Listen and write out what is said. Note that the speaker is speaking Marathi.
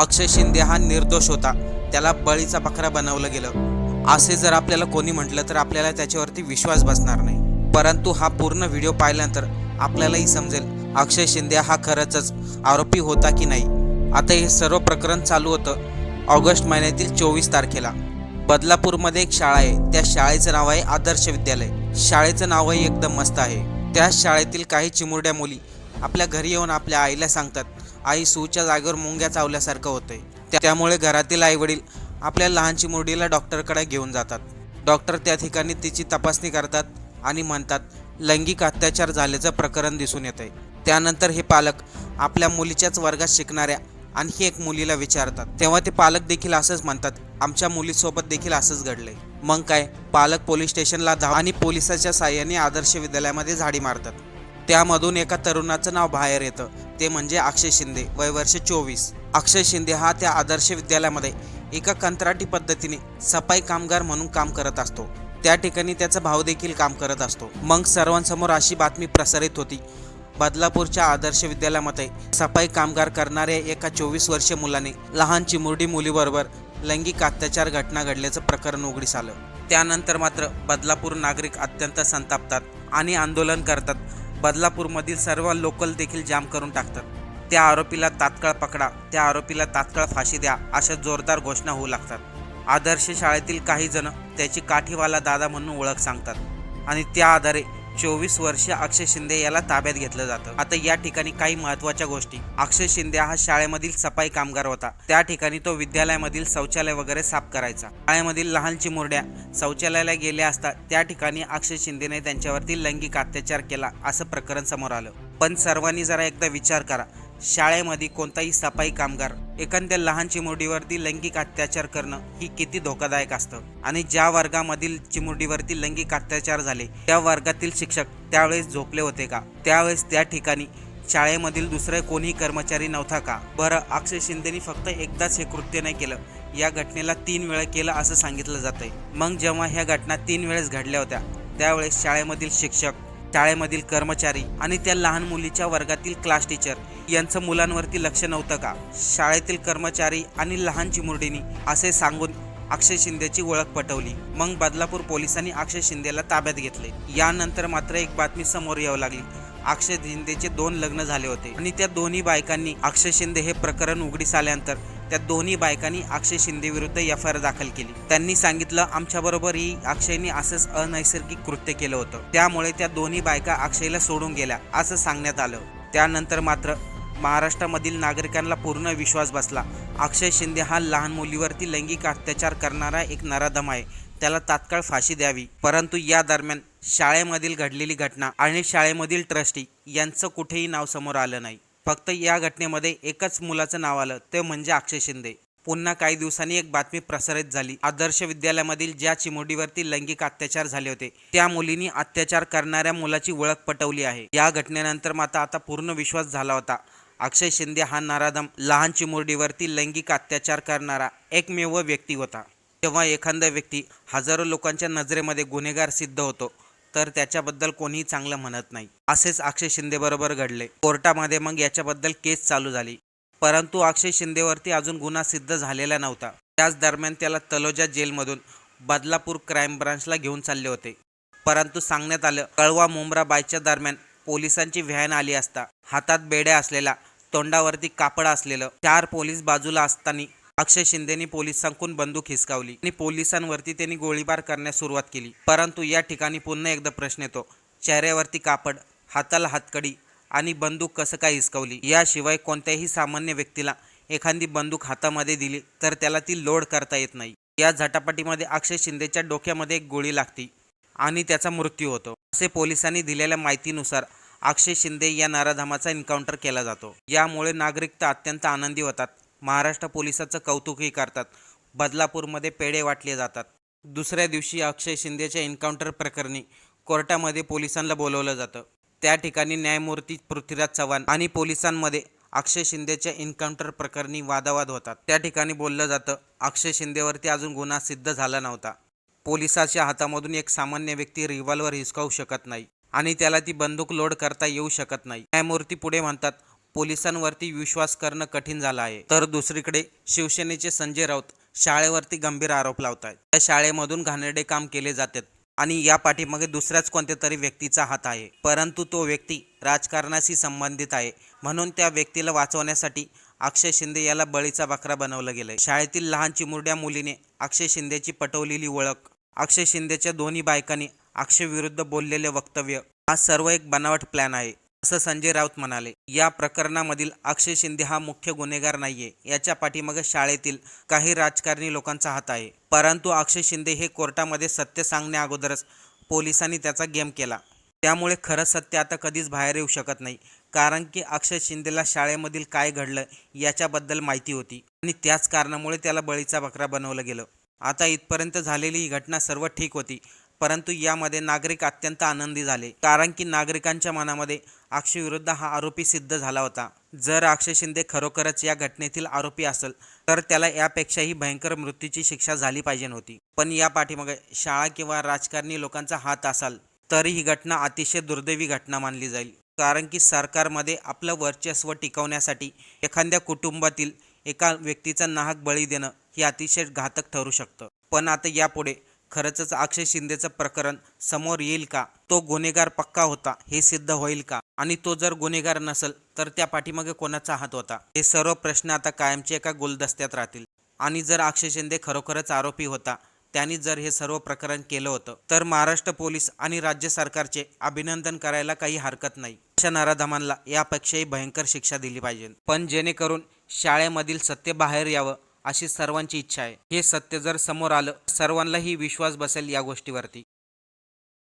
अक्षय शिंदे हा निर्दोष होता. त्याला बळीचा बकरा बनवलं गेलं. असे जर आपल्याला कोणी म्हटलं तर आपल्याला त्याच्यावरती विश्वास बसणार नाही. परंतु हा पूर्ण व्हिडिओ पाहिल्यानंतर आपल्यालाही समजेल अक्षय शिंदे हा खरंच आरोपी होता की नाही. आता हे सर्व प्रकरण चालू होतं ऑगस्ट महिन्यातील चोवीस तारखेला. बदलापूरमध्ये एक शाळा आहे. त्या शाळेचं नाव आहे आदर्श विद्यालय. शाळेचं नावही एकदम मस्त आहे. त्या शाळेतील काही चिमुरड्या मुली आपल्या घरी येऊन आपल्या आईला सांगतात आई सूच्या जागेवर मुंग्या चावल्यासारखं होतंय. त्यामुळे घरातील आई वडील आपल्या लहानची मुरडीला डॉक्टरकडे घेऊन जातात. डॉक्टर त्या ठिकाणी तिची तपासणी करतात आणि म्हणतात लैंगिक अत्याचार झाल्याचं प्रकरण दिसून येत आहे त्यानंतर हे पालक आपल्या मुलीच्याच वर्गात शिकणाऱ्या आणखी एक मुलीला विचारतात. तेव्हा ते पालक देखील असंच म्हणतात आमच्या मुलीसोबत देखील असंच घडलंय. मग काय पालक पोलीस स्टेशनला धाव आणि पोलिसाच्या साह्याने आदर्श विद्यालयामध्ये झाडी मारतात. त्यामधून एका तरुणाचं नाव बाहेर येतं. ते म्हणजे अक्षय शिंदे वय वर्ष चोवीस. अक्षय शिंदे हा त्या आदर्श विद्यालयामध्ये एका कंत्राटी पद्धतीने सफाई कामगार म्हणून काम करत असतो. त्या ठिकाणी त्याचा भाऊ देखील काम करत असतो. मग सर्वांसमोर अशी बातमी प्रसारित होती. बदलापूरच्या आदर्श विद्यालयामध्ये सफाई कामगार करणाऱ्या एका चोवीस वर्षीय मुलाने लहान चिमुरडी मुलीबरोबर लैंगिक अत्याचार घटना घडल्याचं प्रकरण उघडीस आलं. त्यानंतर मात्र बदलापूर नागरिक अत्यंत संतापतात आणि आंदोलन करतात. बदलापूरमधील सर्व लोकल देखील जाम करून टाकतात. त्या आरोपीला तात्काळ पकडा त्या आरोपीला तात्काळ फाशी द्या अशा जोरदार घोषणा होऊ लागतात. आदर्श शाळेतील काही जण त्याची काठीवाला दादा म्हणून ओळख सांगतात आणि त्या आधारे चोवीस वर्ष अक्षय शिंदे याला ताब्यात घेतलं जातं. आता या ठिकाणी काही महत्त्वाच्या गोष्टी. अक्षय शिंदे हा शाळेमधील सफाई कामगार होता. त्या ठिकाणी तो विद्यालयामधील शौचालय वगैरे साफ करायचा. शाळेमधील लहान चिमुरड्या शौचालयाला गेल्या असता त्या ठिकाणी अक्षय शिंदेने त्यांच्यावरती लैंगिक अत्याचार केला असं प्रकरण समोर आलं. पण सर्वांनी जरा एकदा विचार करा. शाळेमध्ये कोणताही सफाई कामगार एखाद्या लहान चिमुरडीवरती लैंगिक अत्याचार करणं ही किती धोकादायक असतं. आणि ज्या वर्गामधील चिमुरडीवरती लैंगिक अत्याचार झाले त्या वर्गातील शिक्षक त्यावेळेस झोपले होते का? त्यावेळेस त्या ठिकाणी शाळेमधील दुसरा कोणी कर्मचारी नव्हता का? बरं अक्षय शिंदेनी फक्त एकदाच हे कृत्य नाही केलं. या घटनेला तीन वेळा केलं असं सांगितलं जातंय. मग जेव्हा ह्या घटना तीन वेळेस घडल्या होत्या त्यावेळेस शाळेमधील शिक्षक शाळेमधील कर्मचारी आणि त्या लहान मुलीच्या वर्गातील क्लास टीचर यांचं मुलांवरती लक्ष नव्हतं का? शाळेतील कर्मचारी आणि लहान चिमुरडीनी असे सांगून अक्षय शिंदेची ओळख पटवली. मग बदलापूर पोलिसांनी अक्षय शिंदेला ताब्यात घेतले. यानंतर मात्र एक बातमी समोर यावं लागली. अक्षय शिंदेचे दोन लग्न झाले होते आणि त्या दोन्ही बायकांनी अक्षय शिंदे हे प्रकरण उघडीस आल्यानंतर त्या दोन्ही बायकांनी अक्षय शिंदे विरुद्ध एफ आय आर दाखल केली. त्यांनी सांगितलं आमच्याबरोबर ही अक्षयने असंच अनैसर्गिक कृत्य केलं होतं. त्यामुळे त्या दोन्ही बायका अक्षयला सोडून गेल्या असं सांगण्यात आलं. त्यानंतर मात्र महाराष्ट्रामधील नागरिकांना पूर्ण विश्वास बसला. अक्षय शिंदे हा लहान मुलीवरती लैंगिक अत्याचार करणारा एक नराधम आहे. त्याला तात्काळ फाशी द्यावी. परंतु या दरम्यान शाळेमधील घडलेली घटना आणि शाळेमधील ट्रस्टी यांचं कुठेही नाव समोर आलं नाही. फक्त या घटनेमध्ये एकच मुलाचं नाव आलं ते म्हणजे अक्षय शिंदे. पुन्हा काही दिवसांनी एक बातमी प्रसारित झाली. आदर्श विद्यालयामधील ज्या चिमुरडीवरती लैंगिक अत्याचार झाले होते त्या मुलींनी अत्याचार करणाऱ्या मुलाची ओळख पटवली आहे. या घटनेनंतर मात्र आता पूर्ण विश्वास झाला होता. अक्षय शिंदे हा नाराधम लहान चिमुरडीवरती लैंगिक अत्याचार करणारा एकमेव व्यक्ती होता. तेव्हा एखादा व्यक्ती हजारो लोकांच्या नजरेमध्ये गुन्हेगार सिद्ध होतो. तर त्याच्याबद्दल कोणीही चांगलं म्हणत नाही. असेच अक्षय शिंदे बरोबर घडले. कोर्टामध्ये मग याच्याबद्दल केस चालू झाली. परंतु अक्षय शिंदेवरती अजून गुन्हा सिद्ध झालेला नव्हता. त्याच दरम्यान त्याला तलोजा जेलमधून बदलापूर क्राईम ब्रांचला घेऊन चालले होते. परंतु सांगण्यात आलं कळवा मुंब्रा बायच्या दरम्यान पोलिसांची व्हॅन आली असता. हातात बेड्या असलेला तोंडावरती कापड असलेलं चार पोलीस बाजूला असताना अक्षय शिंदेनी पोलिसांकडून बंदूक हिसकावली आणि पोलिसांवरती त्यांनी गोळीबार करण्यास सुरुवात केली. परंतु या ठिकाणी पुन्हा एकदा प्रश्न येतो. चेहऱ्यावरती कापड हाताला हातकडी आणि बंदूक कसं काय हिसकावली? याशिवाय कोणत्याही सामान्य व्यक्तीला एखादी बंदूक हातामध्ये दिली तर त्याला ती लोड करता येत नाही. या झटापटीमध्ये अक्षय शिंदेच्या डोक्यामध्ये एक गोळी लागते आणि त्याचा मृत्यू होतो. असे पोलिसांनी दिलेल्या माहितीनुसार अक्षय शिंदे या नराधामाचा एन्काउंटर केला जातो. यामुळे नागरिक तर अत्यंत आनंदी होतात. महाराष्ट्र पोलिसाचं कौतुकही करतात. बदलापूरमध्ये पेढे वाटले जातात. दुसऱ्या दिवशी अक्षय शिंदेच्या एन्काउंटर प्रकरणी कोर्टामध्ये पोलिसांना बोलवलं जातं. त्या ठिकाणी न्यायमूर्ती पृथ्वीराज चव्हाण आणि पोलिसांमध्ये अक्षय शिंदेच्या एन्काउंटर प्रकरणी वादावाद होतात. त्या ठिकाणी बोललं जातं अक्षय शिंदेवरती अजून गुन्हा सिद्ध झाला नव्हता. पोलिसाच्या हातामधून एक सामान्य व्यक्ती रिव्हॉल्वर हिसकावू शकत नाही आणि त्याला ती बंदूक लोड करता येऊ शकत नाही. न्यायमूर्ती पुढे म्हणतात पोलिसांवरती विश्वास करणं कठीण झालं आहे. तर दुसरीकडे शिवसेनेचे संजय राऊत शाळेवरती गंभीर आरोप लावत आहेत त्या शाळेमधून घाणेरडे काम केले जातात आणि या पाठीमागे दुसऱ्याच कोणत्या तरी व्यक्तीचा हात आहे. परंतु तो व्यक्ती राजकारणाशी संबंधित आहे. म्हणून त्या व्यक्तीला वाचवण्यासाठी अक्षय शिंदे याला बळीचा बकरा बनवलं गेलंय. शाळेतील लहान चिमुरड्या मुलीने अक्षय शिंदेची पटवलेली ओळख अक्षय शिंदेच्या दोन्ही बायकांनी अक्षय विरुद्ध बोललेले वक्तव्य हा सर्व एक बनावट प्लॅन आहे. असं संजय राऊत म्हणाले या प्रकरणामधील अक्षय शिंदे हा मुख्य गुन्हेगार नाहीये. याच्या पाठीमागे शाळेतील काही राजकारणी लोकांचा हात आहे. परंतु अक्षय शिंदे हे कोर्टामध्ये सत्य सांगण्या अगोदरच पोलिसांनी त्याचा गेम केला. त्यामुळे खरं सत्य आता कधीच बाहेर येऊ शकत नाही. कारण की अक्षय शिंदेला शाळेमधील काय घडलं याच्याबद्दल माहिती होती. आणि त्याच कारणामुळे त्याला बळीचा बकरा बनवलं गेलं. आता इथपर्यंत झालेली ही घटना सर्व ठीक होती. परंतु यामध्ये नागरिक अत्यंत आनंदी झाले. कारण की नागरिकांच्या मनामध्ये अक्षय विरुद्ध हा आरोपी सिद्ध झाला होता. जर अक्षय शिंदे खरोखरच या घटनेतील आरोपी असेल तर त्याला यापेक्षाही भयंकर मृत्यूची शिक्षा झाली पाहिजे नव्हती. पण या पाठीमागे शाळा किंवा राजकारणी लोकांचा हात असाल तरी ही घटना अतिशय दुर्दैवी घटना मानली जाईल. कारण की सरकारमध्ये आपलं वर्चस्व टिकवण्यासाठी एखाद्या कुटुंबातील एका व्यक्तीचा नाहक बळी देणं हे अतिशय घातक ठरू शकतं. पण आता यापुढे खरंच अक्षय शिंदेचं प्रकरण समोर येईल का? तो गुन्हेगार पक्का होता हे सिद्ध होईल का? आणि तो जर गुन्हेगार नसेल तर त्या पाठीमागे कोणाचा हात होता? हे सर्व प्रश्न आता कायमचे एका गुलदस्त्यात राहतील. आणि जर अक्षय शिंदे खरोखरच आरोपी होता त्यांनी जर हे सर्व प्रकरण केलं होतं तर महाराष्ट्र पोलीस आणि राज्य सरकारचे अभिनंदन करायला काही हरकत नाही. अशा नराधमांना यापेक्षाही भयंकर शिक्षा दिली पाहिजे. पण जेणेकरून शाळेमधील सत्य बाहेर यावं अशी सर्वांची इच्छा आहे. हे सत्य जर समोर आलं सर्वांनाही विश्वास बसेल या गोष्टीवरती.